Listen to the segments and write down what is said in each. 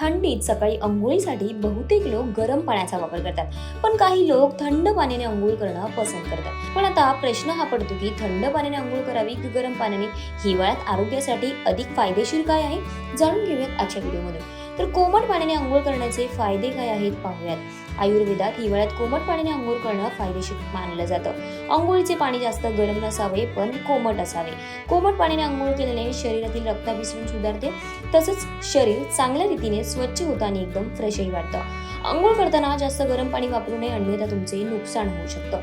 थंडीत सकाळी अंघोळीसाठी बहुतेक लोक गरम पाण्याचा वापर करतात. पण काही लोक थंड पाण्याने अंघोळ करणं पसंत करतात. पण आता प्रश्न हा पडतो की थंड पाण्याने अंघोळ करावी की गरम पाण्याने? हिवाळ्यात आरोग्यासाठी अधिक फायदेशीर काय आहे? जाणून घेऊयात आजच्या व्हिडिओमध्ये तर कोमट पाण्याने आंघोळ करण्याचे फायदे काय आहेत पाहूयात. आयुर्वेदात हिवाळ्यात कोमट पाण्याने आंघोळ करणं फायदेशीर मानलं जातं. आंघोळीचे पाणी जास्त गरम नसावे पण कोमट असावे. कोमट पाण्याने आंघोळ केल्याने शरीरातील रक्ताभिसरण सुधारते. तसंच शरीर चांगल्या रीतीने स्वच्छ होतं आणि एकदम फ्रेशही वाटतं. आंघोळ करताना जास्त गरम पाणी वापरू नये अन्यथा तुमचे नुकसान होऊ शकतं.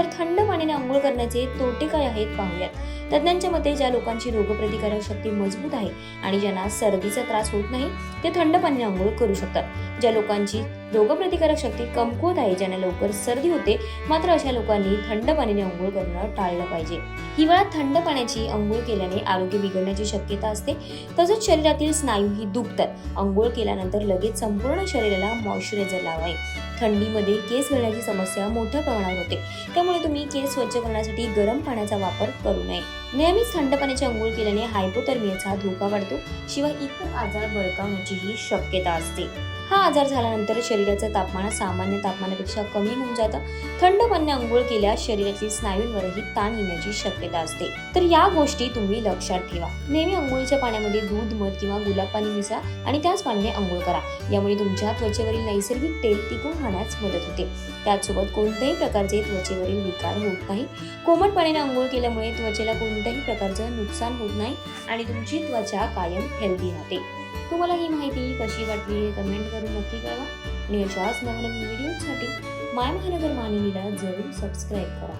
तर थंड पाण्याने आंघोळ करण्याचे तोटे काय आहेत पाहूयात. तज्ज्ञांच्या मते ज्या लोकांची रोगप्रतिकारक शक्ती मजबूत आहे आणि ज्यांना सर्दीचा त्रास होत नाही ते थंड पाण्याने आंघोळ करू शकतात. ज्या लोकांची रोगप्रतिकारक शक्ती कमकुवत आहे ज्यांना लवकर सर्दी होते मात्र अशा लोकांनी थंड पाण्याने आंघोळ करणं टाळलं पाहिजे. हिवाळ्यात थंड पाण्याची आंघोळ केल्याने आरोग्य बिघडण्याची शक्यता असते. तसंच शरीरातील स्नायूही दुखतात. आंघोळ केल्यानंतर लगेच संपूर्ण शरीराला मॉइश्चरायझर लावावे. थंडीमध्ये केस गळण्याची समस्या मोठ्या प्रमाणावर होते. त्यामुळे तुम्ही केस स्वच्छ करण्यासाठी गरम पाण्याचा वापर करू नये. नेहमीच थंड पाण्याची आंघोळ केल्याने हायपोथर्मियाचा धोका वाढतो. शिवाय इतर आजार बळकावण्याचीही शक्यता असते. हा आजार झाल्यानंतर शरीराचं तापमान सामान्य तापमानापेक्षा कमी होऊन जातं. थंड पाण्याने आंघोळ केल्यास शरीरातील स्नायूंवरही ताण येण्याची शक्यता असते. तर या गोष्टी तुम्ही लक्षात ठेवा. नेहमी आंघोळीच्या पाण्यामध्ये दूध मध किंवा गुलाब पाणी मिसळा आणि त्याच पाण्याने आंघोळ करा. यामुळे तुमच्या त्वचेवरील नैसर्गिक तेल टिकून राहण्यास मदत होते. त्याचसोबत कोणत्याही प्रकारचे त्वचेवरील विकार होत नाही. कोमट पाण्याने आंघोळ केल्यामुळे त्वचेला कोणत्याही प्रकारचं नुकसान होत नाही आणि तुमची त्वचा कायम हेल्दी राहते. तुम्हाला ही माहिती कशी वाटली हे कमेंट करून नक्की कळवा. आणि अशाच नवनवीन व्हिडिओसाठी माय महानगर मानिनीला जरूर सबस्क्राईब करा.